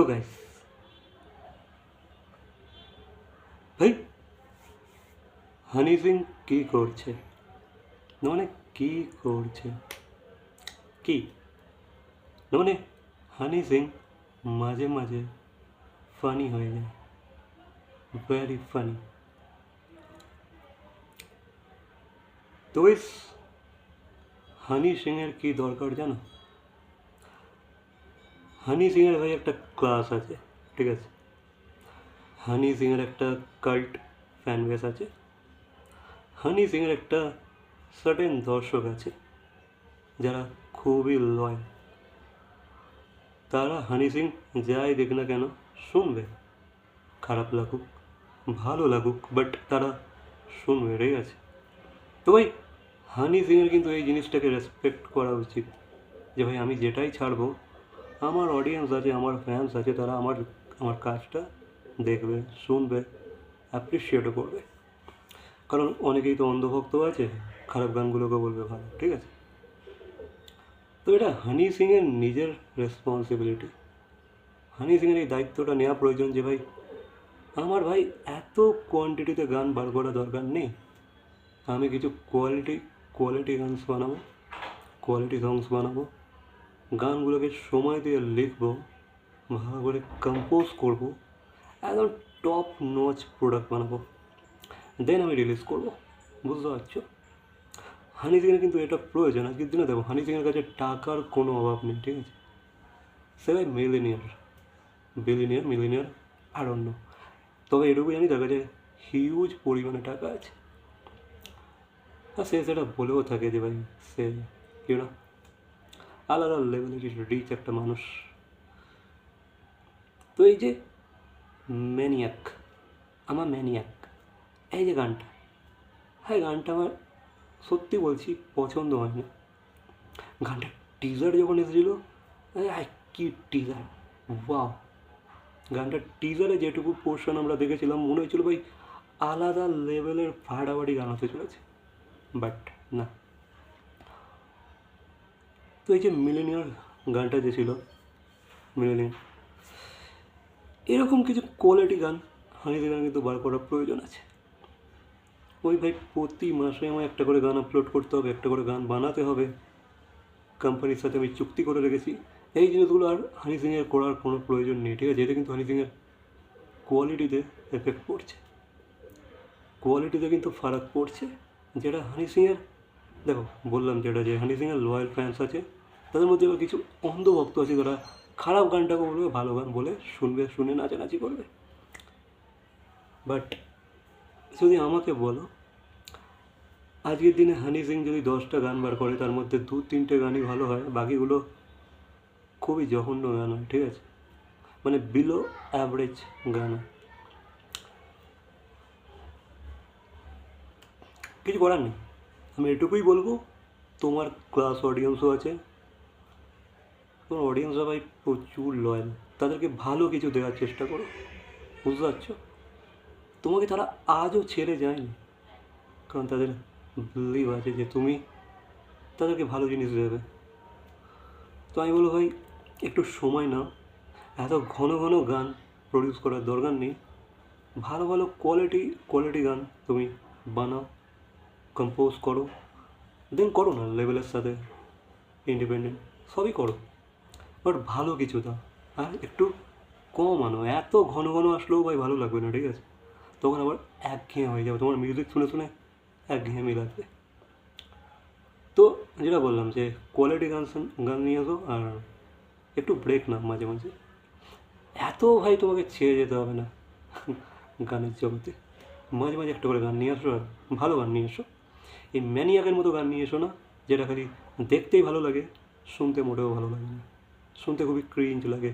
তো গাইস ভাই হানি সিং কি করছে? মানে কি করছে? কি? মানে হানি সিং মাঝে মাঝে ফানি হয়ে যায়। ভেরি ফানি তো ইস হানি সিংয়ের কি দরকার জানো? হানি সিংয়ের ভাই একটা ক্লাস আছে, ঠিক আছে? হানি সিংয়ের একটা কাল্ট ফ্যান বেস আছে। হানি সিংয়ের একটা সার্টেন দর্শক আছে, যারা খুবই লয় তারা হানি সিং যাই দেখ না কেন শুনবে। খারাপ লাগুক, ভালো লাগুক বাট তারা শুনবে, ঠিক আছে? তো ভাই, হানি সিংয়ের কিন্তু এই জিনিসটাকে রেসপেক্ট করা উচিত। যে ভাই, আমি যেটাই ছাড়বো আমার অডিয়েন্স আছে, আমার ফ্যান্স আছে, তারা আমার আমার কাজটা দেখবে, শুনবে অ্যাপ্রিসিয়েটও করবে। কারণ অনেকেই তো অন্ধভক্ত আছে, খারাপ গানগুলোকে বলবে ভালো, ঠিক আছে? তো এটা হানি সিংয়ের নিজের রেসপন্সিবিলিটি হানি সিংয়ের এই দায়িত্বটা নেওয়া প্রয়োজন যে, ভাই, আমার ভাই এত কোয়ান্টিটিতে গান বার করা দরকার নেই। আমি কিছু কোয়ালিটি কোয়ালিটি গানস বানাবো কোয়ালিটি সংস বানাবো। গানগুলোকে সময় দিয়ে লিখব, ভালো করে কম্পোজ করব, একদম টপ নচ প্রোডাক্ট বানাবো। দেন আমি রিলিজ করব, বুঝতে পারছ? হানি সিংয়ের কিন্তু এটা প্রয়োজন, আজকের দিনে দেখো হানি সিংয়ের কাছে টাকার কোনো অভাব নেই, ঠিক আছে? সে ভাই মিলিনিয়ার বিলিনিয়ার মিলিনিয়ার আর অন্য তবে এটুকু জানি, তার কাছে হিউজ পরিমাণে টাকা আছে। আর সে সেটা বলেও থাকে যে ভাই, সে কেউ না আলাদা লেভেলের রিচ একটা মানুষ। তো এই যে ম্যানিয়াক আমার ম্যানিয়াক এই যে গানটা। হ্যাঁ গানটা আমার সত্যি বলছি পছন্দ হয় না। গানটার টিজার যখন এসেছিল হ্যাঁ টিজার ওয়াও গানটার টিজারে যেটুকু পোর্শন আমরা দেখেছিলাম, মনে হয়েছিল ভাই আলাদা লেভেলের ফাটাফাটি গান হতে চলেছে। বাট না। তো এই যে মিলেনিয়ার গানটা যে ছিল মিলেনিয়ার এরকম কিছু কোয়ালিটি গান হানিতে গান কিন্তু বার করার প্রয়োজন আছে। ওই ভাই প্রতি মাসে আমার একটা করে গান আপলোড করতে হবে, একটা করে গান বানাতে হবে। কোম্পানির সাথে আমি চুক্তি করে রেখেছি। এই জিনিসগুলো আর হানি সিংয়ের করার কোনো প্রয়োজন নেই, ঠিক আছে? এটা কিন্তু হানি সিংয়ের কোয়ালিটিতে এফেক্ট পড়ছে। কোয়ালিটিতে কিন্তু ফারাক পড়ছে। যেটা হানি সিংয়ের দেখো বললাম যেটা যে হানি সিংয়ের লয়াল ফ্যান্স আছে তাদের মধ্যে আবার কিছু অন্ধ ভক্ত আছে যারা খারাপ গানটাকে বলবে, ভালো গান বলে শুনবে, শুনে নাচানাচি করবে। বাট যদি আমাকে বলো, আজকের দিনে হানি সিং যদি দশটা গান বার করে, তার মধ্যে দু তিনটে গানই ভালো হয়, বাকিগুলো খুবই জঘন্য গান হয়, ঠিক আছে? মানে বিলো অ্যাভারেজ গান কিছু করার নেই। আমি এটুকুই বলব, তোমার ক্লাস অডিয়েন্সও আছে তোমার অডিয়েন্স সবাই প্রচুর লয়াল তাদেরকে ভালো কিছু দেওয়ার চেষ্টা করো। বুঝতে পারছ? তোমাকে তারা আজও ছেড়ে যায়নি। কারণ তাদের বিলিভ আছে যে তুমি তাদেরকে ভালো জিনিস দেবে। তো আমি বলব ভাই, একটু সময় নাও। এত ঘন ঘন গান প্রডিউস করার দরকার নেই। ভালো ভালো কোয়ালিটি কোয়ালিটি গান তুমি বানাও কম্পোজ করো। দেন করো না লেভেলের সাথে ইন্ডিপেন্ডেন্ট সবই করো। বাট ভালো কিছু দাও আর একটু কম আনো। এত ঘন ঘন আসলেও ভাই ভালো লাগবে না, ঠিক আছে? তখন আবার একঘেয়ে হয়ে যাবে। তোমার মিউজিক শুনে শুনে একঘেয়েমি লাগবে তো যেটা বললাম যে কোয়ালিটি গান গান নিয়ে আসো আর একটু ব্রেক নাও মাঝে মাঝে। এত ভাই তোমাকে ছেড়ে যেতে হবে না গানের জগতে। মাঝে মাঝে একটা করে গান নিয়ে আসো আর ভালো গান নিয়ে এসো। এই ম্যানিয়াকের মতো গান নিয়ে এসো না, যেটা খালি দেখতেই ভালো লাগে, শুনতে মোটেও ভালো লাগে না। শুনতে খুবই ক্রিঞ্জ লাগে।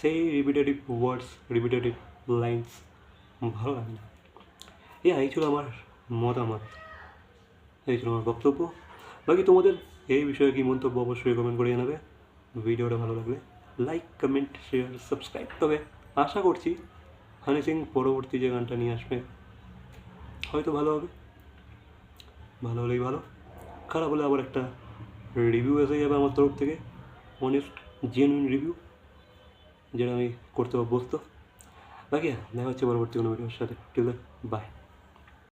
সেই রিপিটেটিভ ওয়ার্ডস রিপিটেটিভ লাইন্স ভালো লাগে না। এ এই ছিল আমার মতামত। এই ছিল আমার বক্তব্য। বাকি তোমাদের এই বিষয়ে কি মন্তব্য অবশ্যই কমেন্ট করে জানাবে। ভিডিওটা ভালো লাগলে লাইক কমেন্ট শেয়ার সাবস্ক্রাইব তবে আশা করছি হানি সিং পরবর্তী যে গানটা নিয়ে আসবে, হয়তো ভালো হবে। ভালো হলেই ভালো। খারাপ হলে আবার একটা রিভিউ এসে যাবে আমার তরফ থেকে। অনেস্ট জেনুইন রিভিউ যেটা আমি করতে অভ্যস্ত বাকি দেখা হচ্ছে পরবর্তী কোনো ভিডিওর সাথে। আছে বাই